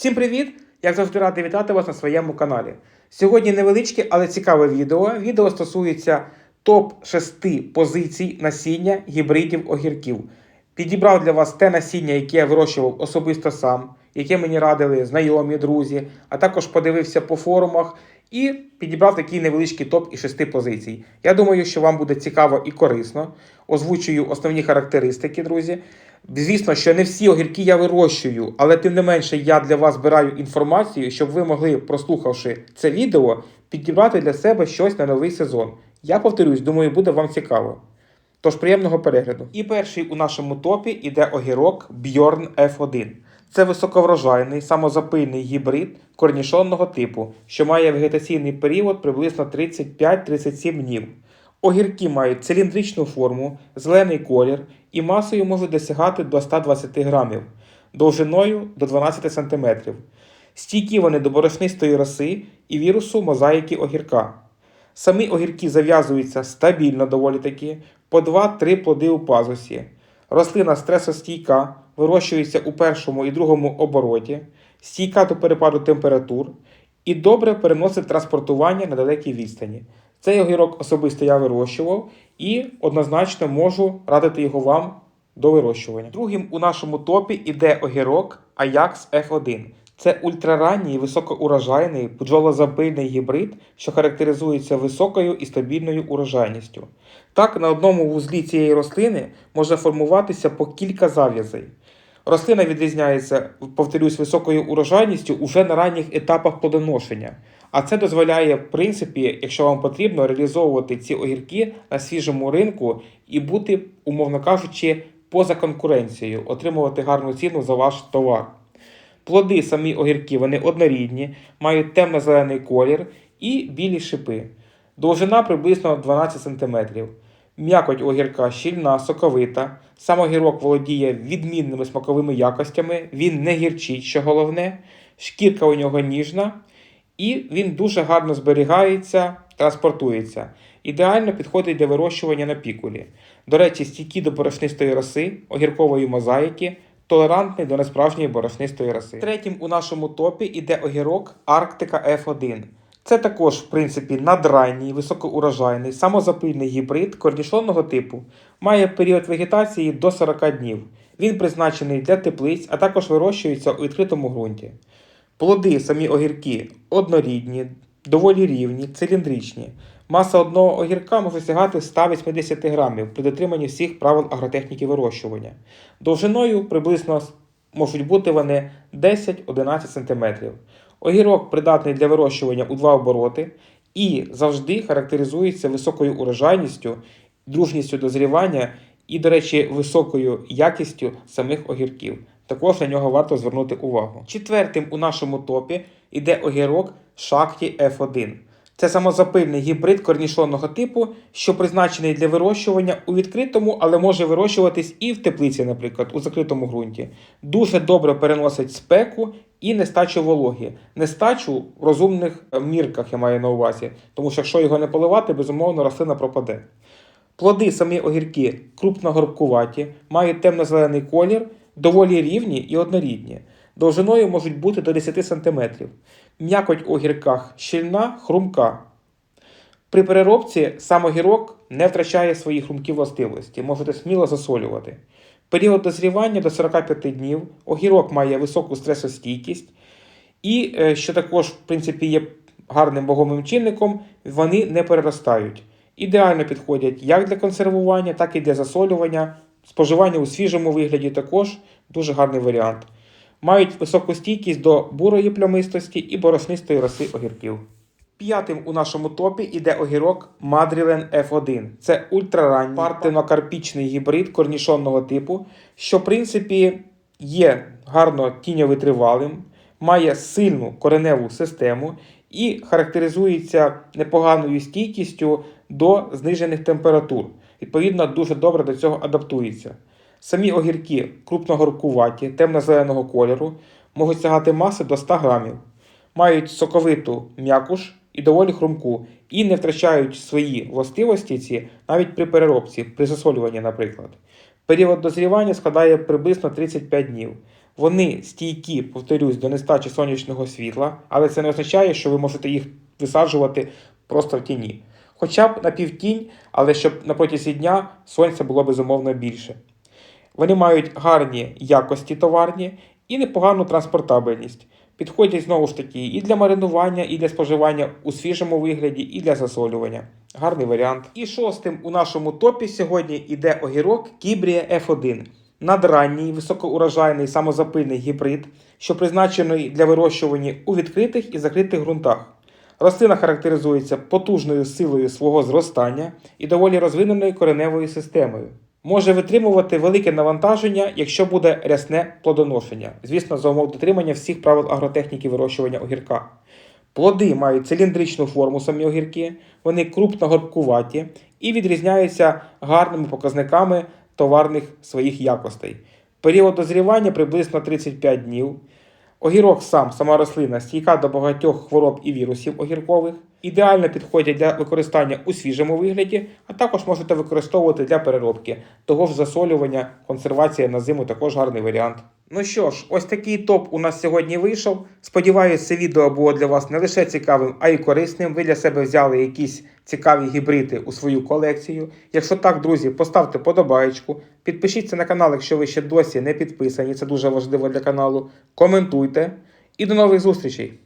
Всім привіт! Як завжди радий вітати вас на своєму каналі. Сьогодні невеличке, але цікаве відео. Відео стосується топ-6 позицій насіння гібридів огірків. Підібрав для вас те насіння, яке я вирощував особисто сам, яке мені радили знайомі, друзі, а також подивився по форумах і підібрав такий невеличкий топ із 6 позицій. Я думаю, що вам буде цікаво і корисно. Озвучую основні характеристики, друзі. Звісно, що не всі огірки я вирощую, але тим не менше я для вас збираю інформацію, щоб ви могли, прослухавши це відео, підібрати для себе щось на новий сезон. Я повторюсь, думаю, буде вам цікаво. Тож приємного перегляду. І перший у нашому топі іде огірок Bjorn F1. Це високоврожайний, самозапильний гібрид корнішонного типу, що має вегетаційний період приблизно 35-37 днів. Огірки мають циліндричну форму, зелений колір і масою можуть досягати до 120 грамів, довжиною до 12 см. Стійкі вони до борошнистої роси і вірусу мозаїки огірка. Самі огірки зав'язуються стабільно доволі таки, по 2-3 плоди у пазусі. Рослина стресостійка, вирощується у першому і другому обороті, стійка до перепаду температур і добре переносить транспортування на далекій відстані. Цей огірок особисто я вирощував і однозначно можу радити його вам до вирощування. Другим у нашому топі іде огірок Ajax F1. Це ультраранній високоурожайний бджолозабильний гібрид, що характеризується високою і стабільною урожайністю. Так, на одному вузлі цієї рослини може формуватися по кілька зав'язей. Рослина відрізняється, повторюсь, високою урожайністю уже на ранніх етапах плодоношення. А це дозволяє, в принципі, якщо вам потрібно, реалізовувати ці огірки на свіжому ринку і бути, умовно кажучи, поза конкуренцією, отримувати гарну ціну за ваш товар. Плоди самі огірки вони однорідні, мають темно-зелений колір і білі шипи. Довжина приблизно 12 см. М'якоть огірка щільна, соковита. Сам огірок володіє відмінними смаковими якостями, він не гірчить, що головне, шкірка у нього ніжна, і він дуже гарно зберігається, транспортується. Ідеально підходить для вирощування на пікулі. До речі, стійкі до борошнистої роси, огіркової мозаїки, толерантний до несправжньої борошнистої роси. Третім у нашому топі іде огірок Арктика F1. Це також, в принципі, надранній, високоурожайний, самозапильний гібрид корнішонного типу. Має період вегетації до 40 днів. Він призначений для теплиць, а також вирощується у відкритому ґрунті. Плоди, самі огірки однорідні, доволі рівні, циліндричні. Маса одного огірка може сягати 180 грамів при дотриманні всіх правил агротехніки вирощування. Довжиною приблизно можуть бути вони 10-11 см. Огірок придатний для вирощування у два обороти і завжди характеризується високою урожайністю, дружністю дозрівання і, до речі, високою якістю самих огірків. Також на нього варто звернути увагу. Четвертим у нашому топі йде огірок Шахті F1. Це самозапильний гібрид корнішонного типу, що призначений для вирощування у відкритому, але може вирощуватись і в теплиці, наприклад, у закритому ґрунті. Дуже добре переносить спеку і нестачу вологі. Нестачу в розумних е, мірках я маю на увазі, тому що якщо його не поливати, безумовно рослина пропаде. Плоди самі огірки крупногорбкуваті, мають темно-зелений колір, доволі рівні і однорідні. Довжиною можуть бути до 10 см. М'якоть у огірках щільна, хрумка. При переробці сам огірок не втрачає свої хрумкі властивості, можете сміло засолювати. Період дозрівання до 45 днів, огірок має високу стресостійкість, і, е, що також, в принципі, є гарним вагомим чинником, вони не переростають. Ідеально підходять як для консервування, так і для засолювання. Споживання у свіжому вигляді також дуже гарний варіант. Мають високу стійкість до бурої плямистості і борошнистої роси огірків. П'ятим у нашому топі іде огірок Мадрілен F1. Це ультраранній партенокарпічний гібрид корнішонного типу, що, в принципі, є гарно тіньовитривалим, має сильну кореневу систему і характеризується непоганою стійкістю до знижених температур. Відповідно, дуже добре до цього адаптується. Самі огірки крупногорбкуваті, темно-зеленого кольору, можуть сягати маси до 100 грамів, мають соковиту м'якуш і доволі хрумку, і не втрачають свої властивості ці навіть при переробці, при засолюванні, наприклад. Період дозрівання складає приблизно 35 днів. Вони стійкі, повторюсь, до нестачі сонячного світла, але це не означає, що ви можете їх висаджувати просто в тіні. Хоча б на півтінь, але щоб на протязі дня сонця було безумовно більше. Вони мають гарні якості товарні і непогану транспортабельність. Підходять знову ж таки і для маринування, і для споживання у свіжому вигляді, і для засолювання. Гарний варіант. І шостим у нашому топі сьогодні йде огірок Кібрія F1. Надранній, високоурожайний самозапильний гібрид, що призначений для вирощування у відкритих і закритих ґрунтах. Рослина характеризується потужною силою свого зростання і доволі розвиненою кореневою системою. Може витримувати велике навантаження, якщо буде рясне плодоношення, звісно, за умов дотримання всіх правил агротехніки вирощування огірка. Плоди мають циліндричну форму самі огірки, вони крупно горбкуваті і відрізняються гарними показниками товарних своїх якостей. Період дозрівання приблизно 35 днів. Огірок сам, сама рослина, стійка до багатьох хвороб і вірусів огіркових, ідеально підходять для використання у свіжому вигляді, а також можете використовувати для переробки. Того ж засолювання, консервація на зиму також гарний варіант. Ну що ж, ось такий топ у нас сьогодні вийшов. Сподіваюсь, це відео було для вас не лише цікавим, а й корисним. Ви для себе взяли якісь цікаві гібриди у свою колекцію. Якщо так, друзі, поставте подобаєчку, підпишіться на канал, якщо ви ще досі не підписані, це дуже важливо для каналу. Коментуйте і до нових зустрічей!